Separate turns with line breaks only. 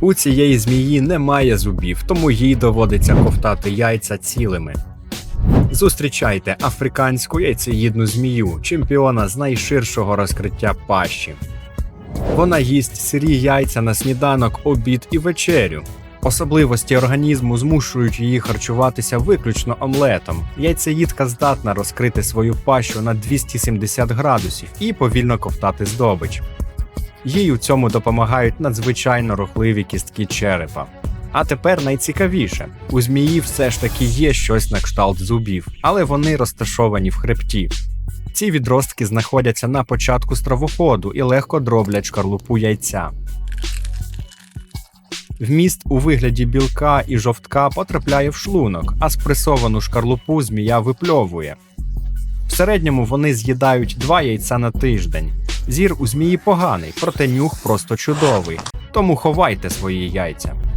У цієї змії немає зубів, тому їй доводиться ковтати яйця цілими. Зустрічайте африканську яйцеїдну змію, чемпіона з найширшого розкриття пащі. Вона їсть сирі яйця на сніданок, обід і вечерю. Особливості організму змушують її харчуватися виключно омлетом. Яйцеїдка здатна розкрити свою пащу на 270 градусів і повільно ковтати здобич. Їй у цьому допомагають надзвичайно рухливі кістки черепа. А тепер найцікавіше: у змії все ж таки є щось на кшталт зубів, але вони розташовані в хребті. Ці відростки знаходяться на початку стравоходу і легко дроблять шкарлупу яйця. Вміст у вигляді білка і жовтка потрапляє в шлунок, а спресовану шкарлупу змія випльовує. В середньому вони з'їдають два яйця на тиждень. Зір у змії поганий, проте нюх просто чудовий. Тому ховайте свої яйця.